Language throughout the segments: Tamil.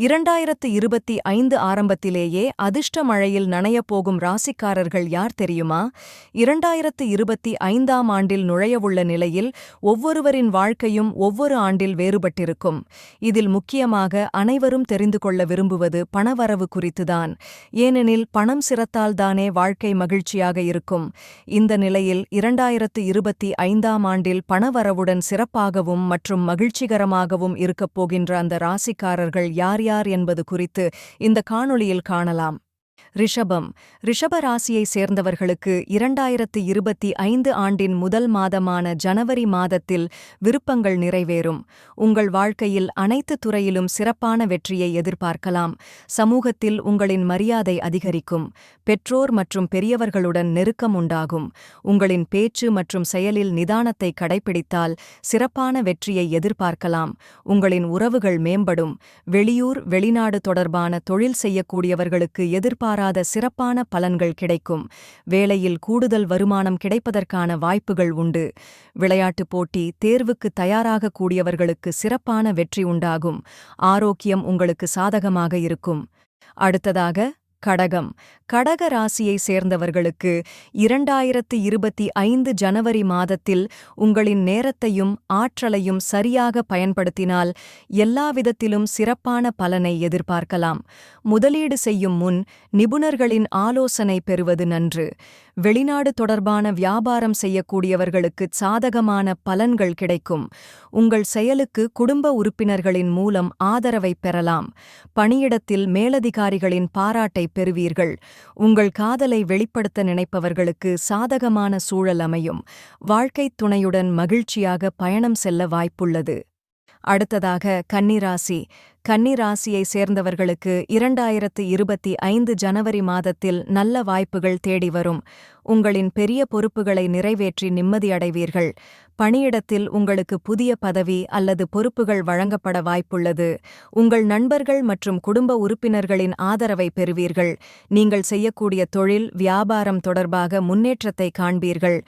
இரண்டாயிரத்து இருபத்தி ஐந்து ஆரம்பத்திலேயே அதிர்ஷ்ட மழையில் நனையப்போகும் ராசிக்காரர்கள் யார் தெரியுமா? இரண்டாயிரத்து இருபத்தி ஐந்தாம் ஆண்டில் நுழையவுள்ள நிலையில் ஒவ்வொருவரின் வாழ்க்கையும் ஒவ்வொரு ஆண்டில் வேறுபட்டிருக்கும். இதில் முக்கியமாக அனைவரும் தெரிந்து கொள்ள விரும்புவது பணவரவு குறித்துதான். ஏனெனில் பணம் சிரத்தால்தானே வாழ்க்கை மகிழ்ச்சியாக இருக்கும். இந்த நிலையில் இரண்டாயிரத்து இருபத்தி ஐந்தாம் ஆண்டில் பணவரவுடன் சிறப்பாகவும் மற்றும் மகிழ்ச்சிகரமாகவும் இருக்கப் போகின்ற அந்த ராசிக்காரர்கள் யார் யார் என்பது குறித்து இந்த காணொளியில் காணலாம். ரிஷபம். ரிஷப ராசியை சேர்ந்தவர்களுக்கு இரண்டாயிரத்து இருபத்தி ஐந்து ஆண்டின் முதல் மாதமான ஜனவரி மாதத்தில் விருப்பங்கள் நிறைவேறும். உங்கள் வாழ்க்கையில் அனைத்து துறையிலும் சிறப்பான வெற்றியை எதிர்பார்க்கலாம். சமூகத்தில் உங்களின் மரியாதை அதிகரிக்கும். பெற்றோர் மற்றும் பெரியவர்களுடன் நெருக்கம் உண்டாகும். உங்களின் பேச்சு மற்றும் செயலில் நிதானத்தை கடைபிடித்தால் சிறப்பான வெற்றியை எதிர்பார்க்கலாம். உங்களின் உறவுகள் மேம்படும். வெளியூர் வெளிநாடு தொடர்பான தொழில் செய்யக்கூடியவர்களுக்கு எதிர்பாராத சிறப்பான பலன்கள் கிடைக்கும். வேலையில் கூடுதல் வருமானம் கிடைப்பதற்கான வாய்ப்புகள் உண்டு. விளையாட்டுப் போட்டி தேர்வுக்கு தயாராகக்கூடியவர்களுக்கு சிறப்பான வெற்றி உண்டாகும். ஆரோக்கியம் உங்களுக்கு சாதகமாக இருக்கும். அடுத்ததாக கடகம். கடக ராசியை சேர்ந்தவர்களுக்கு இரண்டாயிரத்து இருபத்தி ஐந்து ஜனவரி மாதத்தில் உங்களின் நேரத்தையும் ஆற்றலையும் சரியாக பயன்படுத்தினால் எல்லாவிதத்திலும் சிறப்பான பலனை எதிர்பார்க்கலாம். முதலீடு செய்யும் முன் நிபுணர்களின் ஆலோசனை பெறுவது நன்று. வெளிநாடு தொடர்பான வியாபாரம் செய்யக்கூடியவர்களுக்கு சாதகமான பலன்கள் கிடைக்கும். உங்கள் செயலுக்கு குடும்ப உறுப்பினர்களின் மூலம் ஆதரவை பெறலாம். பணியிடத்தில் மேலதிகாரிகளின் பாராட்டை பெறுவீர்கள். உங்கள் காதலை வெளிப்படுத்த நினைப்பவர்களுக்கு சாதகமான சூழல் அமையும். வாழ்க்கைத் துணையுடன் மகிழ்ச்சியாக பயணம் செல்ல வாய்ப்புள்ளது. அடுத்ததாக கன்னிராசி. கன்னிராசியை சேர்ந்தவர்களுக்கு இரண்டாயிரத்து இருபத்தி ஐந்து ஜனவரி மாதத்தில் நல்ல வாய்ப்புகள் தேடி வரும். உங்களின் பெரிய பொறுப்புகளை நிறைவேற்றி நிம்மதியடைவீர்கள் பணியிடத்தில் உங்களுக்கு புதிய பதவி அல்லது பொறுப்புகள் வழங்கப்பட வாய்ப்புள்ளது. உங்கள் நண்பர்கள் மற்றும் குடும்ப உறுப்பினர்களின் ஆதரவை பெறுவீர்கள். நீங்கள் செய்யக்கூடிய தொழில் வியாபாரம் தொடர்பாக முன்னேற்றத்தை காண்பீர்கள்.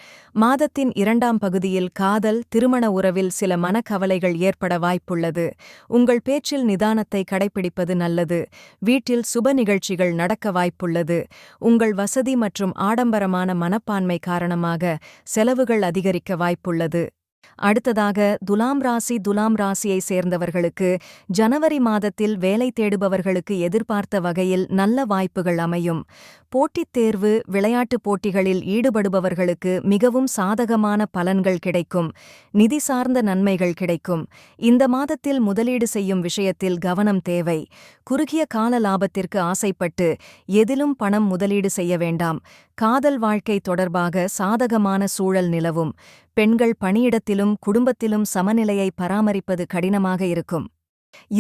மாதத்தின் இரண்டாம் பகுதியில் காதல் திருமண உறவில் சில மனக்கவலைகள் ஏற்பட வாய்ப்புள்ளது. உங்கள் பேச்சில் நிதானத்தை கடைபிடிப்பது நல்லது. வீட்டில் சுப நிகழ்ச்சிகள் நடக்க வாய்ப்புள்ளது. உங்கள் வசதி மற்றும் ஆடம்பரமான மனப்பான்மை காரணமாக செலவுகள் அதிகரிக்க வாய்ப்புள்ளது. அடுத்ததாக துலாம் ராசி துலாம் ராசியை சேர்ந்தவர்களுக்கு ஜனவரி மாதத்தில் வேலை தேடுபவர்களுக்கு எதிர்பார்த்த வகையில் நல்ல வாய்ப்புகள் அமையும். போட்டித் தேர்வு விளையாட்டுப் போட்டிகளில் ஈடுபடுபவர்களுக்கு மிகவும் சாதகமான பலன்கள் கிடைக்கும். நிதி சார்ந்த நன்மைகள் கிடைக்கும். இந்த மாதத்தில் முதலீடு செய்யும் விஷயத்தில் கவனம் தேவை. குறுகிய கால லாபத்திற்கு ஆசைப்பட்டு எதிலும் பணம் முதலீடு செய்ய வேண்டாம். காதல் வாழ்க்கை தொடர்பாக சாதகமான சூழல் நிலவும். பெண்கள் பணியிடத்திலும் குடும்பத்திலும் சமநிலையை பராமரிப்பது கடினமாக இருக்கும்.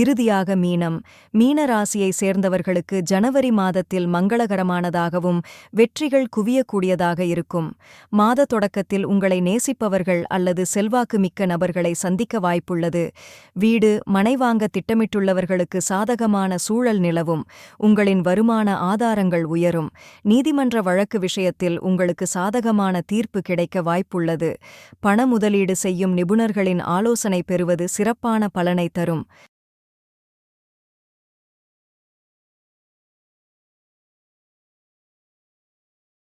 இறுதியாக மீனம். மீன ராசியை சேர்ந்தவர்களுக்கு ஜனவரி மாதத்தில் மங்களகரமானதாகவும் வெற்றிகள் குவியக்கூடியதாக இருக்கும். மாத தொடக்கத்தில் உங்களை நேசிப்பவர்கள் அல்லது செல்வாக்கு மிக்க நபர்களை சந்திக்க வாய்ப்புள்ளது. வீடு மனை வாங்க திட்டமிட்டுள்ளவர்களுக்கு சாதகமான சூழல் நிலவும். உங்களின் வருமான ஆதாரங்கள் உயரும். நீதிமன்ற வழக்கு விஷயத்தில் உங்களுக்கு சாதகமான தீர்ப்பு கிடைக்க வாய்ப்புள்ளது. பண முதலீடு செய்யும் நிபுணர்களின் ஆலோசனை பெறுவது சிறப்பான பலனை தரும்.